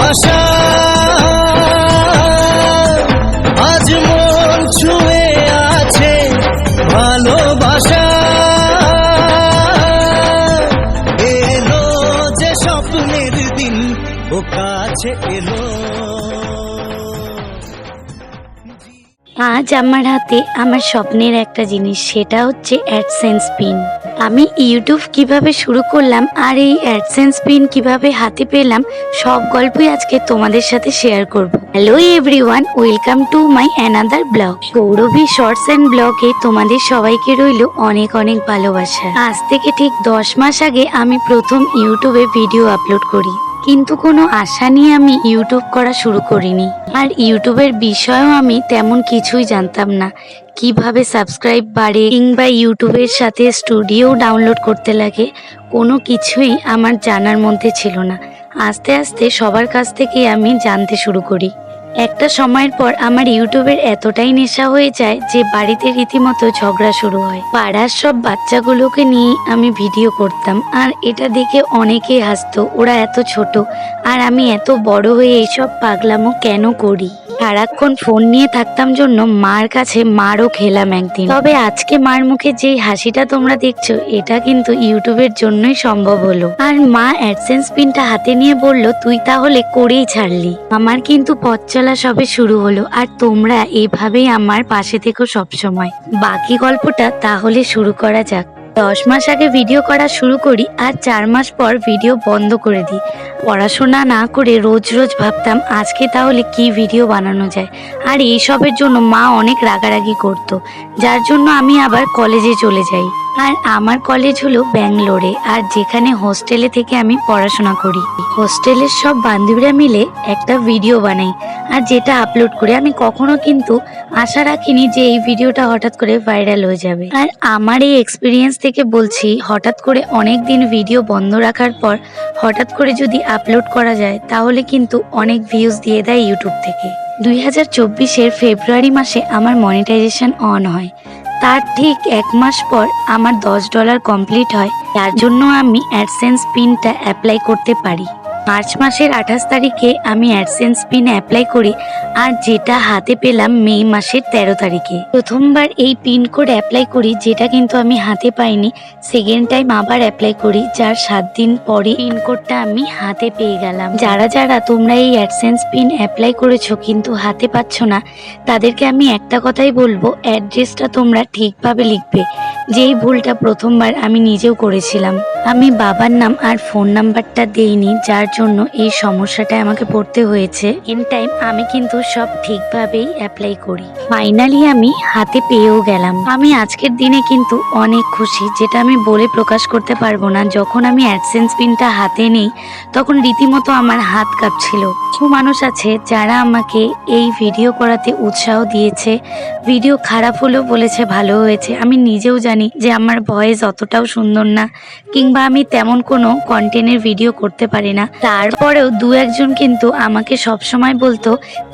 আছে আজ আমার হাতে আমার স্বপ্নের একটা জিনিস সেটা হচ্ছে অ্যাডসেন্স পিন আমি ইউটিউব কীভাবে শুরু করলাম আর এই অ্যাডসেন্স পিন কীভাবে হাতে পেলাম, সব গল্পই আজকে তোমাদের সাথে শেয়ার করব। Hello everyone welcome to my another vlog Gauravi shorts and ব্লগে তোমাদের সবাইকে রইল অনেক অনেক ভালোবাসা। আজ থেকে ঠিক দশ মাস আগে আমি প্রথম ইউটিউবে ভিডিও আপলোড করি। কিন্তু কোনো আশা নিয়ে আমি ইউটিউব করা শুরু করিনি। আর ইউটিউবের বিষয়েও আমি তেমন কিছুই জানতাম না। কীভাবে সাবস্ক্রাইব বাড়ে কিংবা ইউটিউবের সাথে স্টুডিও ডাউনলোড করতে লাগে, কোনো কিছুই আমার জানার মধ্যে ছিল না। আস্তে আস্তে সবার কাছ থেকে আমি জানতে শুরু করি। একটা সময়ের পর আমার ইউটিউবের এতটাই নেশা হয়ে যায় যে বাড়িতে রীতিমতো ঝগড়া শুরু হয়। পাড়ার সব বাচ্চাগুলোকে নিয়ে আমি ভিডিও করতাম আর এটা দেখে অনেকেই হাসতো, ওরা এত ছোট আর আমি এত বড় হয়ে এইসব পাগলামো কেন করি? সারাক্ষণ ফোন নিয়ে থাকতাম জন্য মার কাছে মারও খেলাম একদিন। তবে আজকে মার মুখে যেই হাসিটা তোমরা দেখছ, এটা কিন্তু ইউটিউবের জন্যই সম্ভব হলো। আর মা অ্যাডসেন্স পিনটা হাতে নিয়ে বলল, তুই তাহলে করেই ছাড়লি। আমার কিন্তু পথ চলা সবে শুরু হলো, আর তোমরা এভাবেই আমার পাশে থেকো সবসময়। বাকি গল্পটা তাহলে শুরু করা যাক। দশ মাস আগে ভিডিও করা শুরু করি, আর চার মাস পর ভিডিও বন্ধ করে দিই। পড়াশোনা না করে রোজ রোজ ভাবতাম, আজকে তাহলে কি ভিডিও বানানো যায়? আর এইসবের জন্য মা অনেক রাগারাগি করত। যার জন্য আমি আবার কলেজে চলে যাই। আর আমার কলেজ হলো ব্যাঙ্গালোরে, আর যেখানে হোস্টেলে থেকে আমি পড়াশোনা করি। হোস্টেলের সব বান্ধবীরা মিলে একটা ভিডিও বানাই, আর যেটা আপলোড করে আমি কখনো কিন্তু আশা রাখিনি যে এই ভিডিওটা হঠাৎ করে ভাইরাল হয়ে যাবে। আর আমার এই এক্সপিরিয়েন্স থেকে বলছি, হঠাৎ করে অনেক দিন ভিডিও বন্ধ রাখার পর, হঠাৎ করে যদি আপলোড করা যায়, তাহলে কিন্তু অনেক ভিউজ দিয়ে দেয় ইউটিউব থেকে। দুই হাজার চব্বিশের ফেব্রুয়ারি মাসে আমার মনিটাইজেশন অন হয়। তার ঠিক এক মাস পর আমার দশ ডলার কমপ্লিট হয় তার জন্য আমি অ্যাডসেন্স পিনটা অ্যাপ্লাই করতে পারি। মার্চ মাসের আঠাশ তারিখে আমি অ্যাডসেন্স পিন অ্যাপ্লাই করি আর যেটা হাতে পেলাম মে মাসের তেরো তারিখে। প্রথমবার এই পিন কোড অ্যাপ্লাই করি, যেটা কিন্তু আমি হাতে পাইনি, সেকেন্ড টাইম আবার অ্যাপ্লাই করি, যার সাত দিন পরে পিন কোডটা আমি হাতে পেয়ে গেলাম। যারা যারা তোমরা এই অ্যাডসেন্স পিন অ্যাপ্লাই করেছ কিন্তু হাতে পাচ্ছ না, তাদেরকে আমি একটা কথাই বলব, অ্যাড্রেসটা তোমরা ঠিকভাবে লিখবে। যেই ভুলটা প্রথমবার আমি নিজেও করেছিলাম, আমি বাবার নাম আর ফোন নাম্বারটা দেইনি, যার জন্য এই সমস্যাটায় আমাকে পড়তে হয়েছে। ইন টাইম আমি কিন্তু সব ঠিকভাবেই অ্যাপ্লাই করি। ফাইনালি আমি হাতে পেয়েও গেলাম। আমি আজকের দিনে কিন্তু অনেক খুশি, যেটা আমি বলে প্রকাশ করতে পারব না। যখন আমি অ্যাডসেন্স পিনটা হাতে নেই, তখন রীতিমতো আমার হাত কাঁপছিল। কিছু মানুষ আছে যারা আমাকে এই ভিডিও করাতে উৎসাহ দিয়েছে ভিডিও খারাপ হলেও বলেছে ভালো হয়েছে। আমি নিজেও জানি যে আমার ভয়েস অতটাও সুন্দর না, কিংবা আমি তেমন কোনো কন্টেন্টের ভিডিও করতে পারি না। তারপরেও দু একজন কিন্তু আমাকে সবসময় বলতো,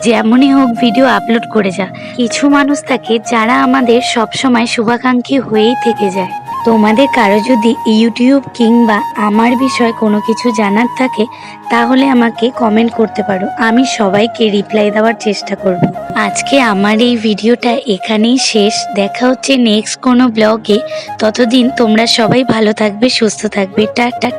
যেমনই হোক ভিডিও আপলোড করে যা। কিছু মানুষ থাকে যারা আমাদের সবসময় শুভাকাঙ্ক্ষী হয়েই থেকে যায়। তোমাদের কারও যদি ইউটিউব কিংবা আমার বিষয়ে কোনো কিছু জানার থাকে, তাহলে আমাকে কমেন্ট করতে পারো। আমি সবাইকে রিপ্লাই দেওয়ার চেষ্টা করব। আজকে আমার এই ভিডিওটা এখানেই শেষ। দেখা হচ্ছে নেক্সট কোনো ব্লগে ততদিন তোমরা সবাই ভালো থাকবে, সুস্থ থাকবে। টাটা।